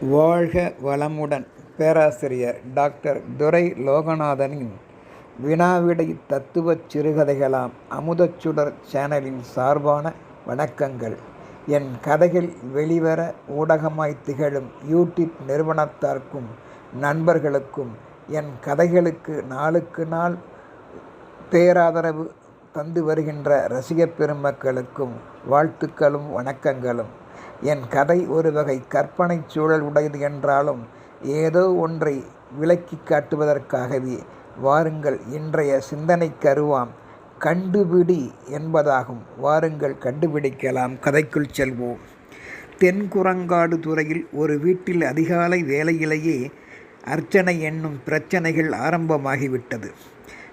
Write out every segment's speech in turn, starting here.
வாழ்க வளமுடன் பேராசிரியர் டாக்டர் துரை லோகநாதனின் வினாவிடை தத்துவச் சிறுகதைகளாம் அமுதச்சுடர் சேனலின் சார்பான வணக்கங்கள். என் கதைகள் வெளிவர ஊடகமாய் திகழும் யூடியூப் நிறுவனத்தார்க்கும் நண்பர்களுக்கும் என் கதைகளுக்கு நாளுக்கு நாள் பேராதரவு தந்து வருகின்ற ரசிகப் பெருமக்களுக்கும் வாழ்த்துக்களும் வணக்கங்களும். என் கதை ஒரு வகை கற்பனை சூழல் உடையது என்றாலும் ஏதோ ஒன்றை விளக்கி காட்டுவதற்காகவே வாருங்கள் இன்றைய சிந்தனைக் கருவாம். கண்டுபிடி என்பதாகும். வாருங்கள் கண்டுபிடிக்கலாம். கதைக்குள் செல்வோம். தென்குரங்காடு துறையில் ஒரு வீட்டில் அதிகாலை வேலையிலேயே அர்ச்சனை என்னும் பிரச்சனைகள் ஆரம்பமாகிவிட்டது.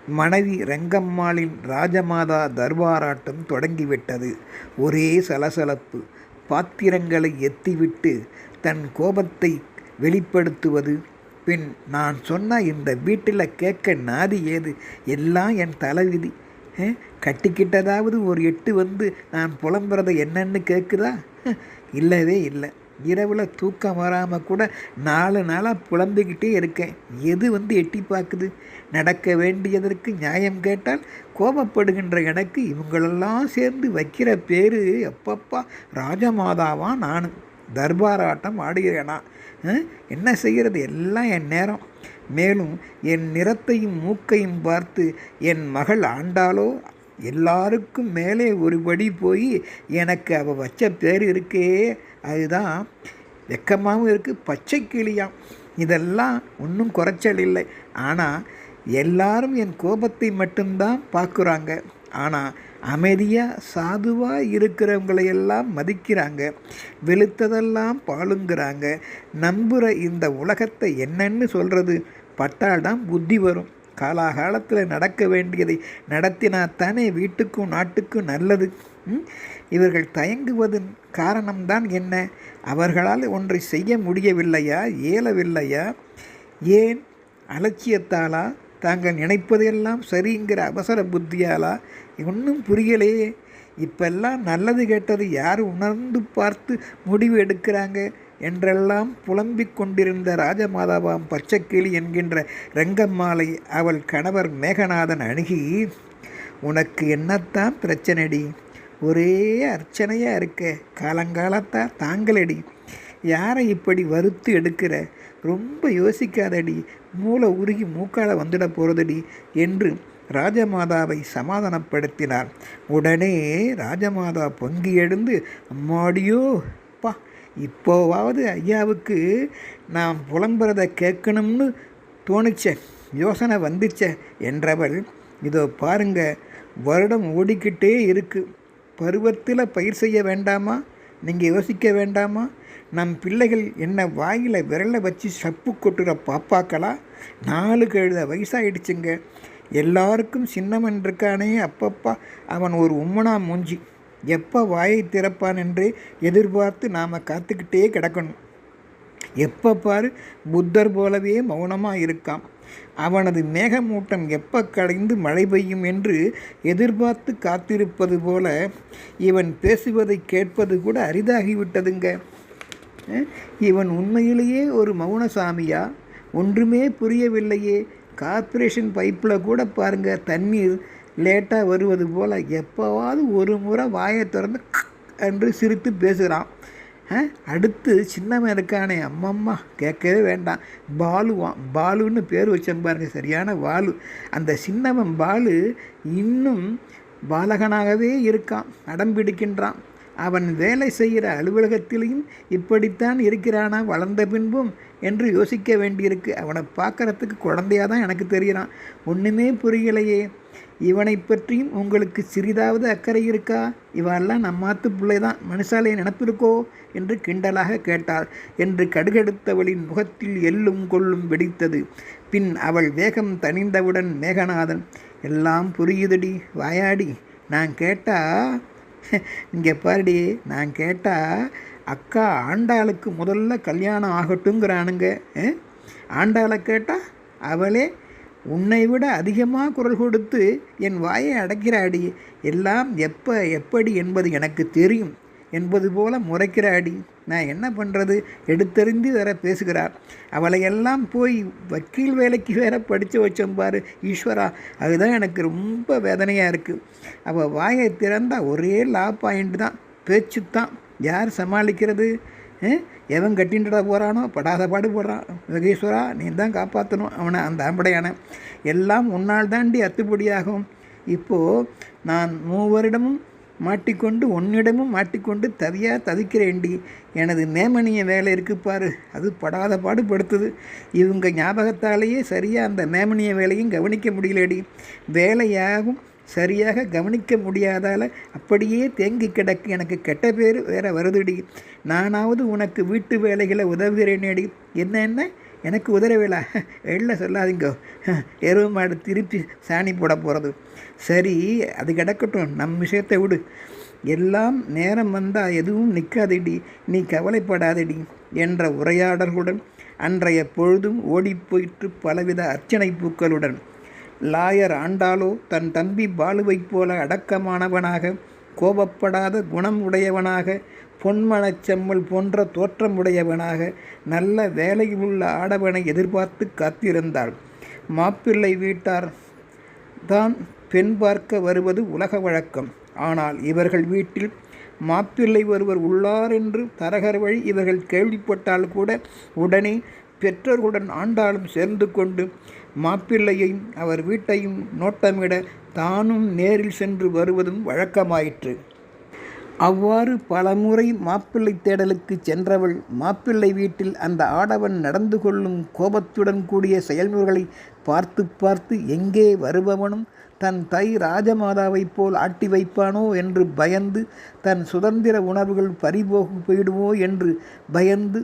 மனைவி ரங்கம்மாளின் ராஜமாதா தர்பாராட்டம் தொடங்கிவிட்டது. ஒரே சலசலப்பு. பாத்திரங்களை எத்திவிட்டு தன் கோபத்தை வெளிப்படுத்துவது. பின் நான் சொன்ன இந்த வீட்டில் கேட்க நாதி ஏது? எல்லாம் என் தலைவிதி. கட்டிக்கிட்டதாவது ஒரு எட்டு வந்து நான் புலம்புறதை என்னன்னு கேட்குதா? இல்லவே இல்லை. இரவில் தூக்கம் வராமல் கூட நாலு நாளாக புலம்பிக்கிட்டே இருக்கேன். எது வந்து எட்டி பார்க்குது? நடக்க வேண்டியதற்கு நியாயம் கேட்டால் கோபப்படுகின்ற எனக்கு இவங்களெல்லாம் சேர்ந்து வைக்கிற பேர் எப்பப்பா ராஜமாதாவா நான். தர்பாராட்டம் ஆடுகிறேனா? என்ன செய்கிறது? எல்லாம் என் நேரம். மேலும் என் நிறத்தையும் மூக்கையும் பார்த்து என் மகள் ஆண்டாலோ எல்லாருக்கும் மேலே ஒருபடி போய் எனக்கு அவள் வச்ச பேர் இருக்கே. அதுதான் வெக்கமாகவும் இருக்குது பச்சை கிளியாம் இதெல்லாம் ஒன்றும் குறைச்சல் இல்லை. ஆனால் எல்லாரும் என் கோபத்தை மட்டும்தான் பார்க்குறாங்க. ஆனால் அமைதியாக சாதுவாக இருக்கிறவங்களையெல்லாம் மதிக்கிறாங்க. வெளுத்ததெல்லாம் பாலுங்கிறாங்க. நம்புகிற இந்த உலகத்தை என்னன்னு சொல்கிறது பட்டால்தான் புத்தி வரும். காலாகாலத்தில் நடக்க வேண்டியதை நடத்தினாத்தானே வீட்டுக்கும் நாட்டுக்கும் நல்லது. இவர்கள் தயங்குவதன் காரணம்தான் என்ன? அவர்களால் ஒன்றை செய்ய முடியவில்லையா? இயலவில்லையா? ஏன்? அலட்சியத்தாலா? தாங்கள் நினைப்பதெல்லாம் சரிங்கிற அவசர புத்தியாலா? ஒன்றும் புரியலையே. இப்பெல்லாம் நல்லது கேட்டது யார் உணர்ந்து பார்த்து முடிவு எடுக்கிறாங்க? என்றெல்லாம் புலம்பிக் கொண்டிருந்த ராஜமாதாவாம் பச்சைக்கிளி என்கின்ற ரங்கம்மாலை அவள் கணவர் மேகநாதன் அணுகி உனக்கு என்னத்தான் பிரச்சனைடி? ஒரே அர்ச்சனையாக இருக்க. காலங்காலத்தான் தாங்களடி. யாரை இப்படி வறுத்து எடுக்கிற? ரொம்ப யோசிக்காதடி. மூளை உருகி மூக்கால வந்துட போகிறதடி என்று ராஜமாதாவை சமாதானப்படுத்தினார். உடனே ராஜமாதா பொங்கி எழுந்து அம்மாடியோ இப்போவாவது ஐயாவுக்கு நான் புலம்புறதை கேட்கணும்னு தோணுச்ச யோசனை வந்துச்ச என்றவள் இதோ பாருங்க வருடம் ஓடிக்கிட்டே இருக்குது பருவத்தில் பயிர் செய்ய வேண்டாமா? நீங்கள் யோசிக்க வேண்டாமா? நம் பிள்ளைகள் என்ன வாயில் விரலை வச்சு சப்பு கொட்டுற பாப்பாக்களா? நாலு கழுத வயசாகிடுச்சுங்க எல்லாருக்கும் சின்னமன் இருக்கானே அப்பப்பா. அவன் ஒரு உம்மனா மூஞ்சி. எப்போ வாயை திறப்பான் என்று எதிர்பார்த்து நாம் காத்துக்கிட்டே கிடக்கணும். எப்போ பாரு புத்தர் போலவே மௌனமாக இருக்கான். அவனது மேகமூட்டம் எப்போ கடைந்து மழை பெய்யும் என்று எதிர்பார்த்து காத்திருப்பது போல இவன் பேசுவதை கேட்பது கூட அரிதாகிவிட்டதுங்க. இவன் உண்மையிலேயே ஒரு மௌனசாமியா ஒன்றுமே புரியவில்லையே. கார்ப்பரேஷன் பைப்பில் கூட பாருங்கள் தண்ணீர் லேட்டாக வருவது போல் எப்போவாவது ஒரு முறை வாயை திறந்து என்று சிரித்து பேசுகிறான். அடுத்து சின்னவன் இருக்கானே. அம்மம்மா கேட்கவே வேண்டாம். பாலுவான் பாலுன்னு பேர் வச்சேன் பாருங்க சரியான பாலு. அந்த சின்னவன் பாலு இன்னும் பாலகனாகவே இருக்கான் அடம் பிடிக்கின்றான் அவன் வேலை செய்கிற அலுவலகத்திலையும் இப்படித்தான் இருக்கிறானா வளர்ந்த பின்பும் என்று யோசிக்க வேண்டியிருக்கு. அவனை பார்க்குறதுக்கு குழந்தையாக தான் எனக்கு தெரிகிறான். ஒன்றுமே புரியலையே. இவனை பற்றியும் உங்களுக்கு சிறிதாவது அக்கறை இருக்கா? இவெல்லாம் நம்மாத்து பிள்ளை தான் மனுஷாலே நினப்பிருக்கோ என்று கிண்டலாக கேட்டாள். என்று கடுகெடுத்தவளின் முகத்தில் எள்ளும் கொள்ளும் வெடித்தது. பின் அவள் வேகம் தணிந்தவுடன் மேகநாதன் எல்லாம் புரியுதடி. வாயாடி. நான் கேட்டா இங்கே பாருடி நான் கேட்டால் அக்கா ஆண்டாளுக்கு முதல்ல கல்யாணம் ஆகட்டுங்கிறானுங்க. ஆண்டாளை கேட்டால் அவளே உன்னை விட அதிகமாக குரல் கொடுத்து என் வாயை அடைக்கிறாடி. எல்லாம் எப்போ எப்படி என்பது எனக்கு தெரியும். என்பது போல முறைக்கிறாடி நான் என்ன பண்ணுறது எடுத்தறிந்து வேற பேசுகிறார். அவளையெல்லாம் போய் வக்கீல் வேலைக்கு வேற படித்து வச்சோம் பாரு ஈஸ்வரா. அதுதான் எனக்கு ரொம்ப வேதனையாக இருக்குது அவள் வாயை திறந்தால் ஒரே லா பாயிண்ட் தான். பேச்சு தான் யார் சமாளிக்கிறது? எவன் கட்டின்றட போகிறானோ படாத பாடுபடுறான் யோகேஸ்வரா நீ தான் காப்பாற்றணும் அவனை அந்த ஆம்படையான. எல்லாம் உன்னால் தாண்டி அத்துப்படியாகும். இப்போது நான் மூவரிடமும் மாட்டிக்கொண்டு உன்னிடமும் மாட்டிக்கொண்டு தவியாக தவிக்கிறேன்டி எனது மேமனிய வேலை இருக்கு பாரு. அது படாத பாடுபடுத்துது. இவங்க ஞாபகத்தாலேயே சரியாக அந்த மேமனிய வேலையும் கவனிக்க முடியலடி. வேலையாகவும் சரியாக கவனிக்க முடியாதால அப்படியே தேங்கி கிடக்கு. எனக்கு கெட்ட பேர் வேற வருதுடி. நானாவது உனக்கு வீட்டு வேலைகளை உதவுகிறேனேடி. என்ன என்ன? எனக்கு உதறவேலா வெளில சொல்லாதீங்க. எருவு மாடு திருப்பி சாணி போட போகிறது சரி அது கிடக்கட்டும். நம் விஷயத்தை விடு. எல்லாம் நேரம் வந்தால் எதுவும் நிற்காதடி நீ கவலைப்படாதடி என்ற உரையாடல்களுடன் அன்றைய பொழுதும் ஓடிப்போயிற்று பலவித அர்ச்சனை பூக்களுடன். லாயர் ஆண்டாளோ தன் தம்பி பாலுவைப் போல அடக்கமானவனாக கோபப்படாத குணம் உடையவனாக பொன்மனச் செம்மல் போன்ற தோற்றமுடையவனாக நல்ல வேலையில் உள்ள ஆடவனை எதிர்பார்த்து காத்திருந்தாள். மாப்பிள்ளை வீட்டார் தான் பெண் பார்க்க வருவது உலக வழக்கம். ஆனால் இவர்கள் வீட்டில் மாப்பிள்ளை ஒருவர் உள்ளார் என்று தரகர் வழி இவர்கள் கேள்விப்பட்டால் கூட உடனே பெற்றோர்களுடன் ஆண்டாளும் சேர்ந்து கொண்டு மாப்பிள்ளையையும் அவர் வீட்டையும் நோட்டமிட தானும் நேரில் சென்று வருவதும் வழக்கமாயிற்று. அவ்வாறு பலமுறை மாப்பிள்ளை தேடலுக்கு சென்றவள் மாப்பிள்ளை வீட்டில் அந்த ஆடவன் நடந்து கொள்ளும் கோபத்துடன் கூடிய செயல்முறைகளை பார்த்து பார்த்து எங்கே வருபவனும் தன் தை ராஜமாதாவைப் போல் ஆட்டி வைப்பானோ என்று பயந்து தன் சுதந்திர உணர்வுகள் பறிபோகு போயிடுமோ என்று பயந்து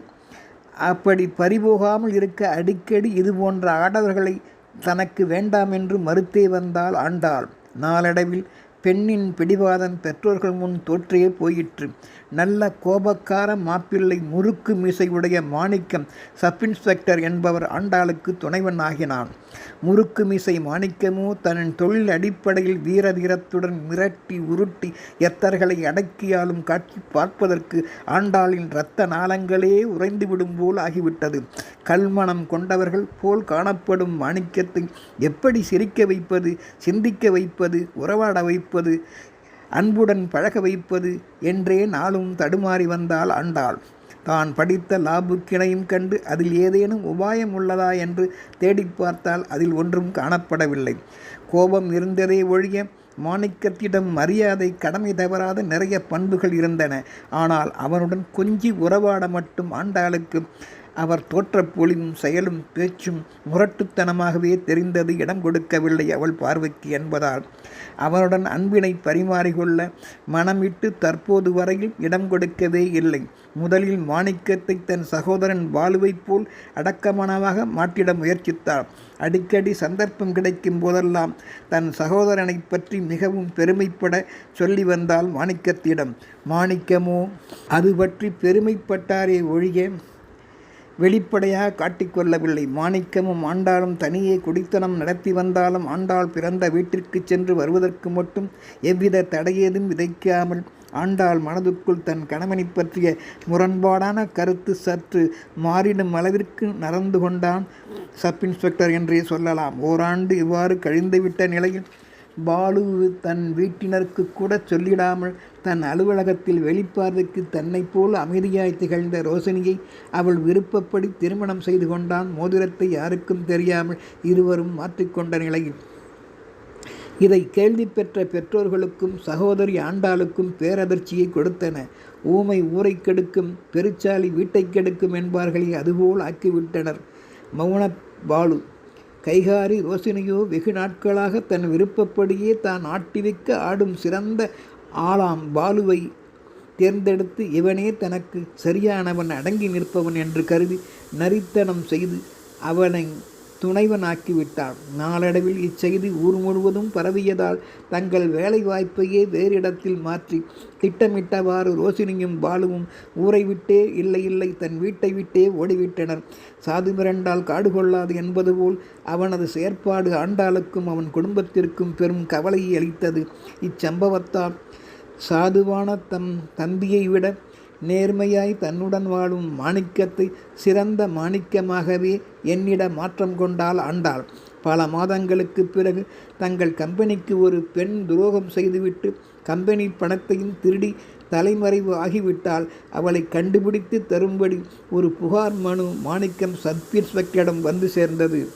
அப்படி பறிபோகாமல் இருக்க அடிக்கடி இது போன்ற ஆடவர்களை தனக்கு வேண்டாம் என்று மறுத்தே வந்தாள் ஆண்டாள். நாளடைவில் பெண்ணின் பிடிவாதம் பெற்றோர்கள் முன் தோற்றியே போயிற்று. நல்ல கோபக்கார மாப்பிள்ளை முறுக்கு மீசையுடைய மாணிக்கம் சப் இன்ஸ்பெக்டர் என்பவர் ஆண்டாளுக்கு துணைவன் ஆகினான். முறுக்கு மீசை மாணிக்கமோ தன் தொழில் அடிப்படையில் வீர தீரத்துடன் மிரட்டி உருட்டி எத்தர்களை அடக்கியாலும் காட்சி பார்ப்பதற்கு ஆண்டாளின் இரத்த நாளங்களே உறைந்துவிடும் போல் ஆகிவிட்டது. கல்மணம் கொண்டவர்கள் போல் காணப்படும் மாணிக்கத்தை எப்படி சிரிக்க வைப்பது சிந்திக்க வைப்பது உறவாட வைப்பது அன்புடன் பழக வைப்பது என்றே நாளும் தடுமாறி வந்தால் ஆண்டாள். தான் படித்த லாபுக்கிணையும் கண்டு அதில் ஏதேனும் உபாயம் உள்ளதா என்று தேடி பார்த்தால் அதில் ஒன்றும் காணப்படவில்லை. கோபம் இருந்ததே ஒழிய மாணிக்கத்திடம் மரியாதை கடமை தவறாத நிறைய பண்புகள் இருந்தன. ஆனால் அவனுடன் கொஞ்சி உறவாட மட்டும் ஆண்டாளுக்கு அவர் தோற்றப்பொழிவும் செயலும் பேச்சும் முரட்டுத்தனமாகவே தெரிந்தது இடம் கொடுக்கவில்லை அவள் பார்வைக்கு என்பதால். அவனுடன் அன்பினை பரிமாறிக்கொள்ள மனமிட்டு தற்போது வரையில் இடம் கொடுக்கவே இல்லை. முதலில் மாணிக்கத்தை தன் சகோதரன் பாலுவைப் போல் அடக்கமானவாக மாற்றிட முயற்சித்தாள். அடிக்கடி சந்தர்ப்பம் கிடைக்கும் போதெல்லாம் தன் சகோதரனை பற்றி மிகவும் பெருமைப்பட சொல்லி வந்தாள் மாணிக்கத்திடம். மாணிக்கமோ அது பற்றி பெருமைப்பட்டாரே ஒழிய வெளிப்படையாக காட்டிக்கொள்ளவில்லை மாணிக்கமும் ஆண்டாளும் தனியே குடித்தனம் நடத்தி வந்தாலும் ஆண்டாள் பிறந்த வீட்டிற்கு சென்று வருவதற்கு மட்டும் எவ்வித தடையேதும் விதைக்காமல் ஆண்டாள் மனதுக்குள் தன் கணவனை பற்றிய முரண்பாடான கருத்து சற்று மாறிடும் அளவிற்கு நடந்து கொண்டான் சப் இன்ஸ்பெக்டர் என்றே சொல்லலாம். ஓராண்டு இவ்வாறு கழிந்துவிட்ட நிலையில் பாலு தன் வீட்டினருக்கு கூட சொல்லிடாமல் தன் அலுவலகத்தில் வெளிப்பார்வைக்கு தன்னைப் போல் அமைதியாய் திகழ்ந்த ரோசினியை அவள் விருப்பப்படி திருமணம் செய்து கொண்டான். மோதிரத்தை யாருக்கும் தெரியாமல் இருவரும் மாற்றிக்கொண்ட நிலையில். இதை கேள்வி பெற்ற பெற்றோர்களுக்கும் சகோதரி ஆண்டாளுக்கும் பேரதிர்ச்சியை கொடுத்தன. ஊமை ஊரை கெடுக்கும் பெருச்சாலி வீட்டை கெடுக்கும் என்பார்களே அதுபோல் ஆக்கிவிட்டனர். மௌன பாலு கைகாரி ரோசினியோ வெகு நாட்களாக தன் விருப்பப்படியே தான் ஆட்டி வைக்க ஆடும் சிறந்த ஆளாம் பாலுவை தேர்ந்தெடுத்து இவனே தனக்கு சரியானவன் அடங்கி நிற்பவன் என்று கருதி நரித்தனம் செய்து அவனை துணைவனாக்கிவிட்டான் நாளடைவில் இச்செய்தி ஊர் முழுவதும் பரவியதால் தங்கள் வேலை வாய்ப்பையே வேறு இடத்தில் மாற்றி திட்டமிட்டவாறு ரோசினியும் பாலுவும் ஊரை விட்டே இல்லை இல்லை தன் வீட்டை விட்டே ஓடிவிட்டனர். சாது மிரண்டால் காடு கொள்ளாது என்பது போல் அவனது செயற்பாடு ஆண்டாளுக்கும் அவன் குடும்பத்திற்கும் பெரும் கவலையை அளித்தது. இச்சம்பவத்தால் சாதுவான தம் தம்பியை விட நேர்மையாய் தன்னுடன் வாழும் மாணிக்கத்தை சிறந்த மாணிக்கமாகவே என்னிட மாற்றம் கொண்டால் ஆண்டாள். பல மாதங்களுக்கு பிறகு தங்கள் கம்பெனிக்கு ஒரு பெண் துரோகம் செய்துவிட்டு கம்பெனி பணத்தையும் திருடி தலைமறைவு ஆகிவிட்டால் அவளை கண்டுபிடித்து தரும்படி ஒரு புகார் மனு மாணிக்கம் சப் வந்து சேர்ந்தது.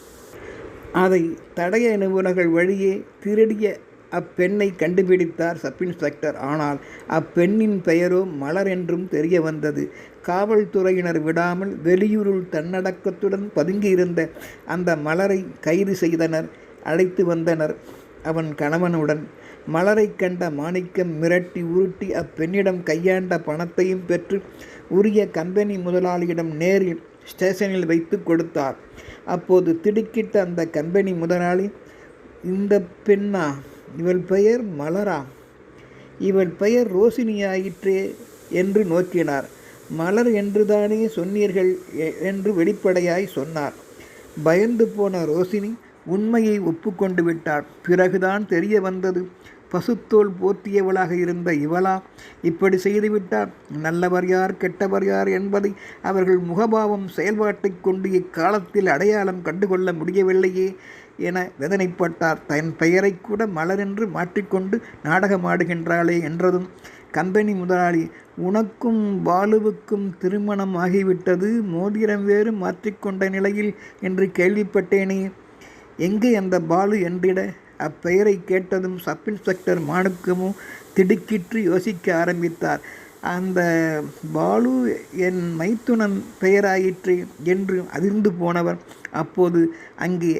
அதை தடைய நிபுணர்கள் வழியே திருடிய அப்பெண்ணை கண்டுபிடித்தார் சப் இன்ஸ்பெக்டர். ஆனால் அப்பெண்ணின் பெயரோ மலர் என்றும் தெரிய வந்தது. காவல்துறையினர் விடாமல் வெளியூருள் தன்னடக்கத்துடன் பதுங்கியிருந்த அந்த மலரை கைது செய்தனர் அழைத்து வந்தனர் அவன் கணவனுடன். மலரை கண்ட மாணிக்கம் மிரட்டி உருட்டி அப்பெண்ணிடம் கையாண்ட பணத்தையும் பெற்று உரிய கம்பெனி முதலாளியிடம் நேரில் ஸ்டேஷனில் வைத்து கொடுத்தார். அப்போது திடுக்கிட்ட அந்த கம்பெனி முதலாளி இந்த பெண்ணா? இவள் பெயர் மலரா. இவள் பெயர் ரோசினியாயிற்றே என்று நோக்கினார். மலர் என்றுதானே சொன்னீர்கள் என்று வெளிப்படையாய் சொன்னார். பயந்து போன ரோசினி உண்மையை ஒப்புக்கொண்டு விட்டாள். பிறகுதான் தெரிய வந்தது பசுத்தோல் போர்த்தியவளாக இருந்த இவளா இப்படி செய்துவிட்டார். நல்லவர் யார் கெட்டவர் யார் என்பதை அவர்கள் முகபாவம் செயல்பாட்டை கொண்டு இக்காலத்தில் அடையாளம் கண்டுகொள்ள முடியவில்லையே. என வேதனைப்பட்டார். தன் பெயரை கூட மலரென்று மாற்றிக்கொண்டு நாடகமாடுகின்றாளே என்றதும் கம்பெனி முதலாளி உனக்கும் பாலுவுக்கும் திருமணம் ஆகிவிட்டது. மோதிரம் வேறு மாற்றிக்கொண்ட நிலையில் என்று கேள்விப்பட்டேனே. எங்கே அந்த பாலு? என்றிட அப்பெயரை கேட்டதும் சப் இன்ஸ்பெக்டர் மாணுக்கமும் திடுக்கிற்று யோசிக்க ஆரம்பித்தார். அந்த பாலு என் மைத்துனன் பெயராயிற்று என்று அதிர்ந்து போனவர். அப்போது அங்கே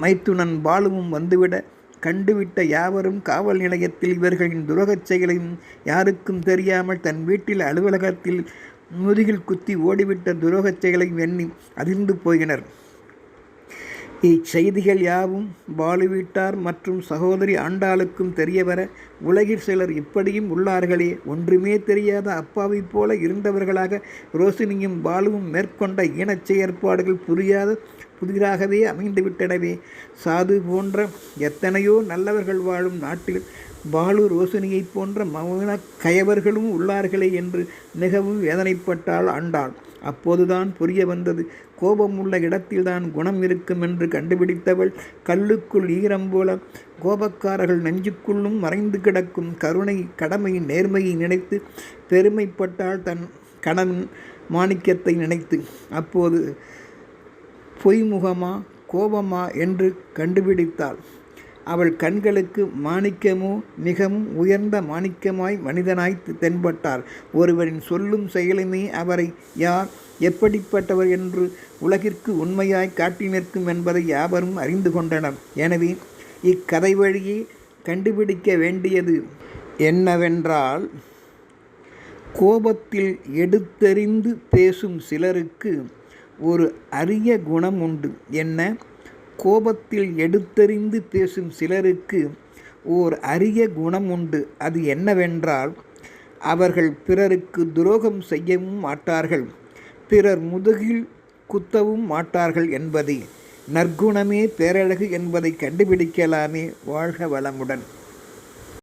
மைத்துனன் பாலுவும் வந்துவிட கண்டுவிட்ட யாவரும் காவல் நிலையத்தில் இவர்களின் துரோகச் செயலையும் யாருக்கும் தெரியாமல் தன் வீட்டில் அலுவலகத்தில் முதுகில் குத்தி ஓடிவிட்ட துரோகச் செயலையும் எண்ணி அதிர்ந்து போயினர். இச்செய்திகள் யாவும் பாலு வீட்டார் மற்றும் சகோதரி ஆண்டாளுக்கும் தெரியவர உலகில் சிலர் இப்படியும் உள்ளார்களே. ஒன்றுமே தெரியாத அப்பாவை போல இருந்தவர்களாக ரோசினியும் பாலுவும் மேற்கொண்ட இனச் செயற்பாடுகள் புரியாத புதிராகவே அமைந்துவிட்டனவே. சாது போன்ற எத்தனையோ நல்லவர்கள் வாழும் நாட்டில் பாலு ரோசினியைப் போன்ற மௌன கயவர்களும் உள்ளார்களே என்று மிகவும் வேதனைப்பட்டாள் ஆண்டாள். அப்போதுதான் புரிய வந்தது கோபம் உள்ள இடத்தில்தான் குணம் இருக்கும் என்று கண்டுபிடித்தவள் கல்லுக்குள் ஈரம் போல கோபக்காரர்கள் நெஞ்சுக்குள்ளும் மறைந்து கிடக்கும் கருணை கடமை நேர்மையை நினைத்து பெருமைப்பட்டால் தன் கணவன் மாணிக்கத்தை நினைத்து. அப்போது பொய்முகமா கோபமா என்று கண்டுபிடித்தாள். அவள் கண்களுக்கு மாணிக்கமோ மிகவும் உயர்ந்த மாணிக்கமாய் மனிதனாய் தென்பட்டார் ஒருவரின் சொல்லும் செயலுமே அவரை யார் எப்படிப்பட்டவர் என்று உலகிற்கு உண்மையாய் காட்டி நிற்கும் என்பதை யாவரும் அறிந்து கொண்டனர். எனவே இக்கதை வழியே கண்டுபிடிக்க வேண்டியது என்னவென்றால் கோபத்தில் எடுத்தெறிந்து பேசும் சிலருக்கு ஒரு அரிய குணம் உண்டு. என்ன? கோபத்தில் எடுத்தறிந்து பேசும் சிலருக்கு ஓர் அரிய குணம் உண்டு. அது என்னவென்றால் அவர்கள் பிறருக்கு துரோகம் செய்யவும் மாட்டார்கள். பிறர் முதுகில் குத்தவும் மாட்டார்கள் என்பதை. நற்குணமே பேரழகு என்பதை கண்டுபிடிக்கலாமே வாழ்க வளமுடன்.